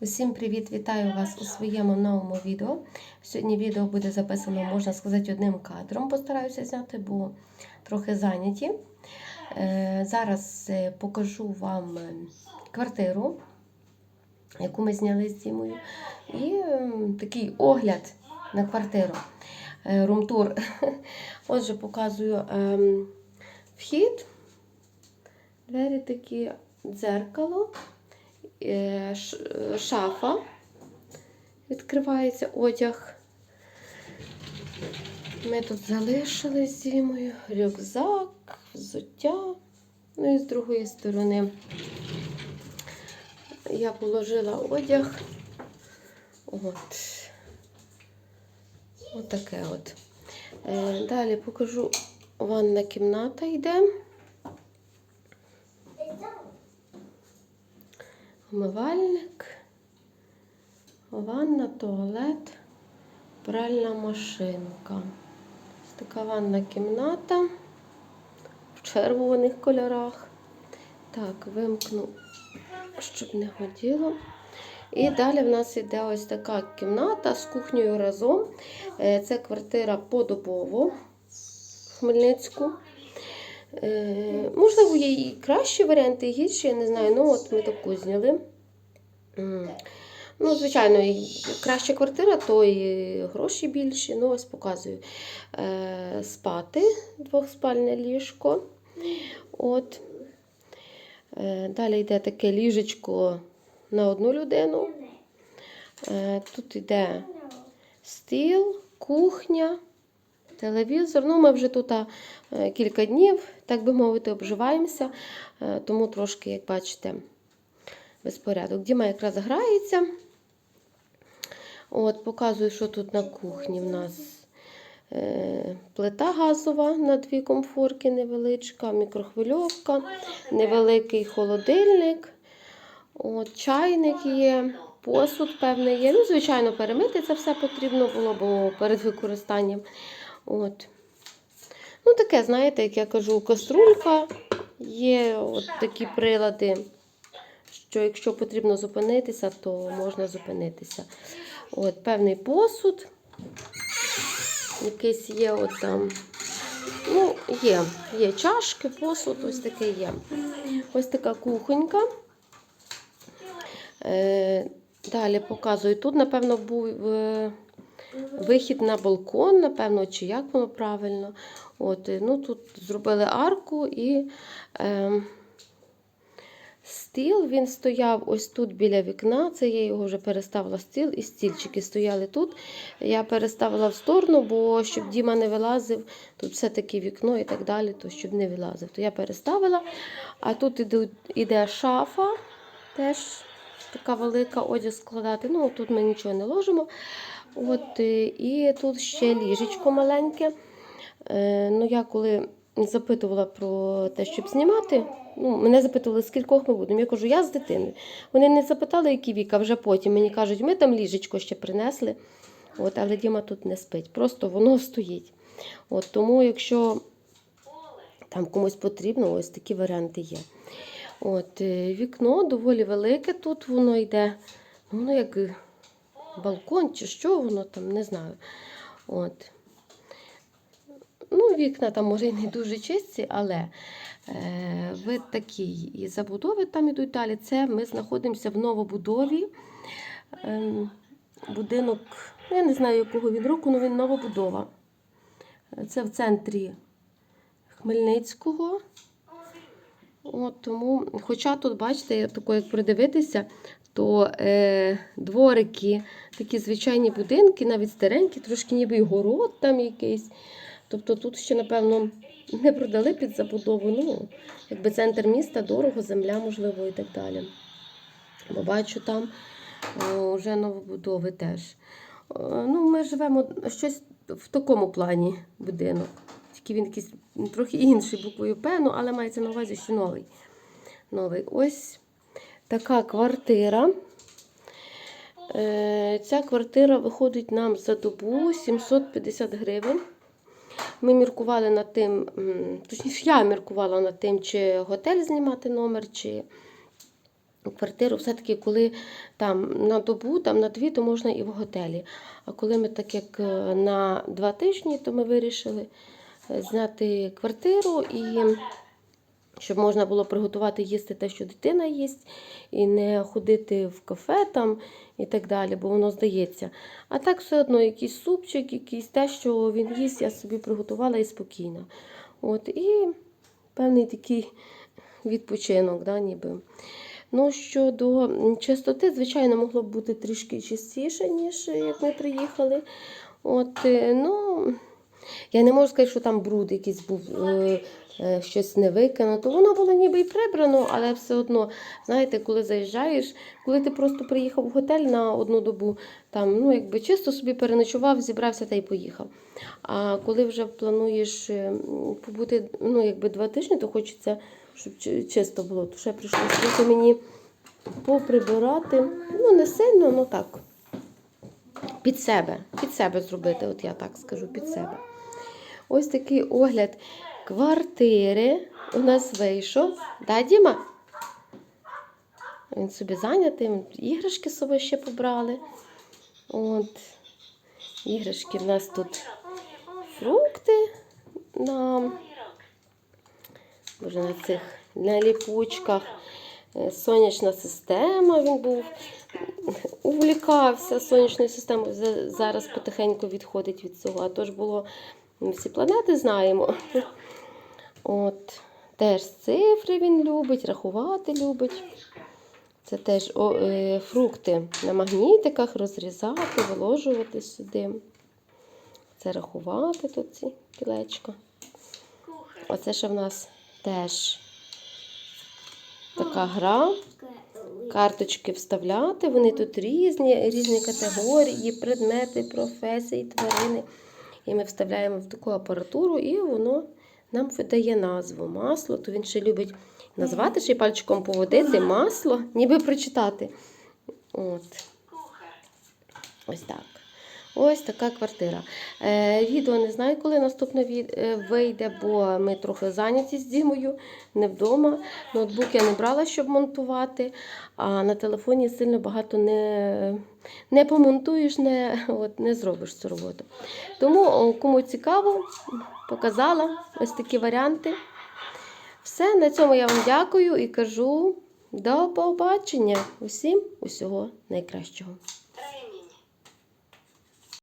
Усім привіт! Вітаю вас у своєму новому відео. Сьогодні відео буде записано, можна сказати, одним кадром. Постараюся зняти, бо трохи зайняті. Е, Зараз е, покажу вам е, квартиру, яку ми зняли з Дімою. І е, такий огляд на квартиру. Румтур. Отже, показую ем, вхід. Двері такі, дзеркало. Е, е, шафа. Відкривається одяг. Ми тут залишили з Дімою рюкзак, взуття. Ну і з другої сторони я положила одяг. От. Отаке от. Е, Далі покажу ванна кімната йде. Умивальник, ванна, туалет, пральна машинка. Така ванна кімната в червоних кольорах. Так, вимкну, щоб не годіло. І далі в нас йде ось така кімната з кухнею разом. Е, Це квартира подобово в Хмельницьку. Е, можливо, є і кращі варіанти, і гірші, я не знаю. Ну, от ми таку зняли. Ну, звичайно, краща квартира, то і гроші більші. Ну, ось показую. Е, спати, двохспальне ліжко. От. Е, далі йде таке ліжечко на одну людину. Тут йде стіл, кухня, телевізор. Ну, ми вже тут е, кілька днів, так би мовити, обживаємося, е, тому трошки, як бачите, безпорядок. Діма якраз грається. От, показую, що тут на кухні в нас е, плита газова на дві комфорки невеличка, мікрохвильовка, невеликий холодильник, от, чайник є, посуд певний є. Ну, звичайно, перемити це все потрібно було, бо перед використанням. От. Ну, таке, знаєте, як я кажу, каструлька є от такі прилади, що якщо потрібно зупинитися, то можна зупинитися. От, певний посуд. Якийсь є от там. Ну, є, є чашки, посуд, ось таке є. Ось така кухонька. Е, далі показую. Тут, напевно, був е, вихід на балкон, напевно, чи як воно правильно. От, е, ну, тут зробили арку і е, стіл він стояв ось тут біля вікна. Це я його вже переставила стіл, і стільчики стояли тут. Я переставила в сторону, бо щоб Діма не вилазив, тут все-таки вікно і так далі, то щоб не вилазив. То я переставила. А тут іде, іде шафа, теж така велика одяг складати. Ну, тут ми нічого не ложимо. От, і тут ще ліжечко маленьке. Е, ну, я коли запитувала про те, щоб знімати, ну, мене запитували, скількох ми будемо. Я кажу, я з дитиною. Вони не запитали, які вік, а вже потім мені кажуть, ми там ліжечко ще принесли. От, але Діма тут не спить, просто воно стоїть. От, тому, якщо там комусь потрібно, ось такі варіанти є. От, е, вікно доволі велике тут воно йде. Ну, воно як балкон чи що воно там, не знаю. От. Ну, вікна там може і не дуже чисті, але е, вид такий і забудови там ідуть далі. Це ми знаходимося в новобудові. Ем, будинок, ну, я не знаю, якого він року, але він новобудова. Це в центрі Хмельницького. От, тому, хоча тут, бачите, я тако, як придивитися, то е, дворики, такі звичайні будинки, навіть старенькі, трошки ніби й город там якийсь. Тобто тут ще, напевно, не продали під забудову. Ну, якби центр міста, дорого, земля, можливо, і так далі. Бо бачу там е, вже новобудови теж. Е, ну, ми живемо щось в такому плані будинок. Тільки він якийсь трохи інший буквою П, ну, але мається на увазі ще новий. новий. Ось така квартира. Е, Ця квартира виходить нам за добу 750 гривень. Ми міркували над тим, точніше, я міркувала над тим, чи готель знімати номер, чи квартиру, все-таки, коли там на добу, там на дві, то можна і в готелі. А коли ми так як е, на два тижні, то ми вирішили е, зняти квартиру і щоб можна було приготувати їсти те, що дитина їсть, і не ходити в кафе там і так далі, бо воно здається. А так все одно якийсь супчик, якийсь те, що він їсть, я собі приготувала і спокійно. От, і певний такий відпочинок, да, ніби. Ну, щодо чистоти, звичайно, могло б бути трішки чистіше, ніж як ми приїхали. От, е, ну, я не можу сказати, що там бруд якийсь був, е, е, щось не викинуто. Воно було ніби і прибрано, але все одно, знаєте, коли заїжджаєш, коли ти просто приїхав в готель на одну добу, там, ну, якби чисто собі переночував, зібрався та й поїхав. А коли вже плануєш е, побути ну, якби два тижні, то хочеться, щоб чисто було. То ще прийшло мені поприбирати. Ну, не сильно, ну так. Під себе, під себе зробити, от я так скажу, під себе. Ось такий огляд квартири у нас вийшов. Да, Діма? Він собі зайнятий, іграшки з ще побрали. От. Іграшки в нас тут фрукти на, боже, на цих на ліпучках. Е, Сонячна система він був увлікався сонячною системою. Зараз потихеньку відходить від цього. А то ж було ми всі планети знаємо. От. Теж цифри він любить, рахувати любить. Це теж о, е, фрукти на магнітиках розрізати, виложувати сюди. Це рахувати тут ці кілечка. Оце ще в нас теж така гра. Карточки вставляти, вони тут різні, різні категорії, предмети, професії, тварини. І ми вставляємо в таку апаратуру, і воно нам видає назву масло. То він ще любить назвати ще й пальчиком поводити масло, ніби прочитати. От. Ось так. Ось така квартира. Е, відео не знаю, коли наступне е, вийде, бо ми трохи зайняті з Дімою, не вдома. Ноутбук я не брала, щоб монтувати, а на телефоні сильно багато не, не помонтуєш, не, от, не зробиш цю роботу. Тому, кому цікаво, показала ось такі варіанти. Все, на цьому я вам дякую і кажу до побачення. Усім усього найкращого.